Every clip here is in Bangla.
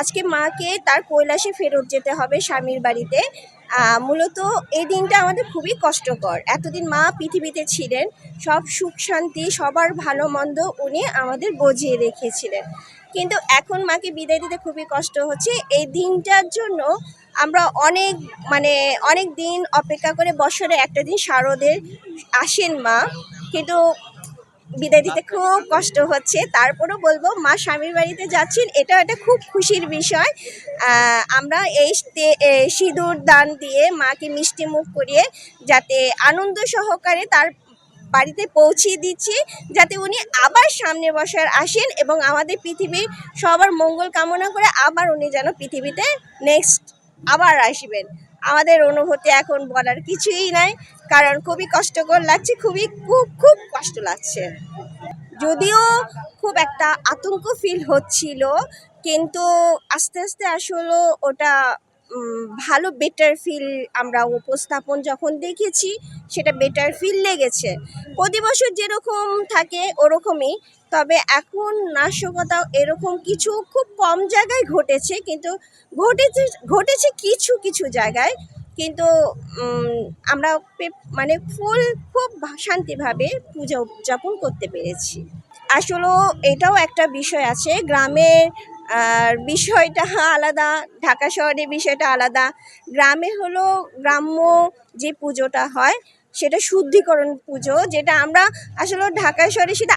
আজকে মাকে তার কৈলাসে ফেরত যেতে হবে স্বামীর বাড়িতে। মূলত এই দিনটা আমাদের খুবই কষ্টকর। এতদিন মা পৃথিবীতে ছিলেন, সব সুখ শান্তি, সবার ভালো মন্দ উনি আমাদের বজিয়ে রেখেছিলেন। কিন্তু এখন মাকে বিদায় দিতে খুবই কষ্ট হচ্ছে। এই দিনটার জন্য আমরা অনেক মানে অনেক দিন অপেক্ষা করে বছরে একটা দিন শারদের আসেন মা। কিন্তু বিদায় দিতে খুব কষ্ট হচ্ছে। তারপরও বলব, মা স্বামীর বাড়িতে যাচ্ছেন, এটা একটা খুব খুশির বিষয়। আমরা এই সিঁদুর দান দিয়ে মাকে মিষ্টি মুখ করিয়ে যাতে আনন্দ সহকারে তার বাড়িতে পৌঁছিয়ে দিচ্ছি, যাতে উনি আবার সামনে বসার আসেন এবং আমাদের পৃথিবীর সবার মঙ্গল কামনা করে আবার উনি যেন পৃথিবীতে নেক্সট আবার আসবেন। আমাদের অনুভূতি এখন বলার কিছুই নাই। কারণ খুবই কষ্টকর লাগছে, খুবই খুব খুব কষ্ট লাগছে। যদিও খুব একটা আতঙ্ক ফিল হচ্ছিল, কিন্তু আস্তে আস্তে আসলে ওটা ভালো বেটার ফিল আমরা উপস্থাপন যখন দেখেছি সেটা বেটার ফিল লেগেছে। প্রতি বছর যেরকম থাকে ওরকমই, তবে এখন নাশকতা এরকম কিছু খুব কম জায়গায় ঘটেছে, কিন্তু ঘটেছে ঘটেছে কিছু কিছু জায়গায়। কিন্তু আমরা মানে ফুল খুব শান্তিভাবে পূজা উদযাপন করতে পেরেছি। আসলে এটাও একটা বিষয় আছে গ্রামের আর বিষয়টা আলাদা, ঢাকা শহরের বিষয়টা আলাদা। গ্রামে হলো গ্রাম্য যে পুজোটা হয় সেটা শুদ্ধিকরণ পুজো, যেটা আমরা আসলে ঢাকায় শহরে সেটা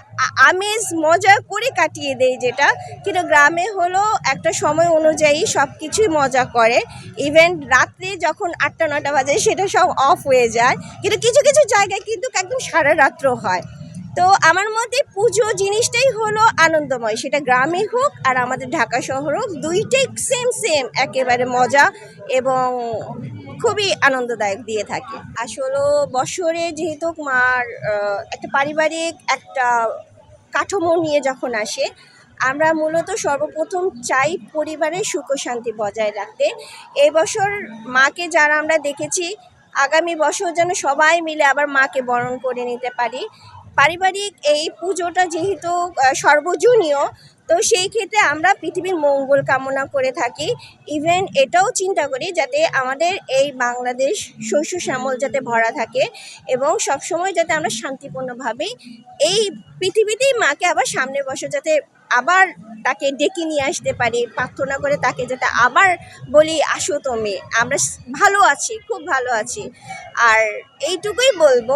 আমেজ, মজা করে কাটিয়ে দেয় যেটা। কিন্তু গ্রামে হলো একটা সময় অনুযায়ী সব কিছুই মজা করে। ইভেন রাত্রে যখন আটটা নটা বাজে সেটা সব অফ হয়ে যায়। কিন্তু কিছু কিছু জায়গায় কিন্তু একদম সারা রাত্র হয়। তো আমার মতে পুজো জিনিসটাই হলো আনন্দময়। সেটা গ্রামে হোক আর আমাদের ঢাকা শহর হোক, দুইটাই সেম সেম একেবারে মজা এবং খুবই আনন্দদায়ক দিয়ে থাকে। আসলে বছরে যেহেতু মার একটা পারিবারিক একটা কাঠামো নিয়ে যখন আসে, আমরা মূলত সর্বপ্রথম চাই পরিবারের সুখ শান্তি বজায় রাখতে। এই বছর মাকে যারা আমরা দেখেছি, আগামী বছর যেন সবাই মিলে আবার মাকে বরণ করে নিতে পারি। পারিবারিক এই পুজোটা যেহেতু সর্বজনীয়, তো সেই ক্ষেত্রে আমরা পৃথিবীর মঙ্গল কামনা করে থাকি। ইভেন এটাও চিন্তা করি যাতে আমাদের এই বাংলাদেশ শস্য শ্যামল যাতে ভরা থাকে এবং সবসময় যাতে আমরা শান্তিপূর্ণভাবে এই পৃথিবীতেই মাকে আবার সামনে বছর যাতে আবার তাকে ডেকে নিয়ে আসতে পারি, প্রার্থনা করে তাকে যাতে আবার বলি, আসো তুমি, আমরা ভালো আছি, খুব ভালো আছি। আর এইটুকুই বলব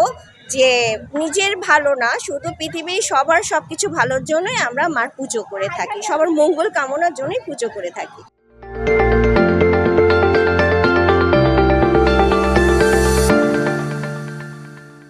যে নিজের ভালো না, শুধু পৃথিবীর সবার সবকিছু ভালোর জন্যই আমরা মার পুজো করে থাকি। সবার মঙ্গল কামনার জন্যই পুজো করে থাকি।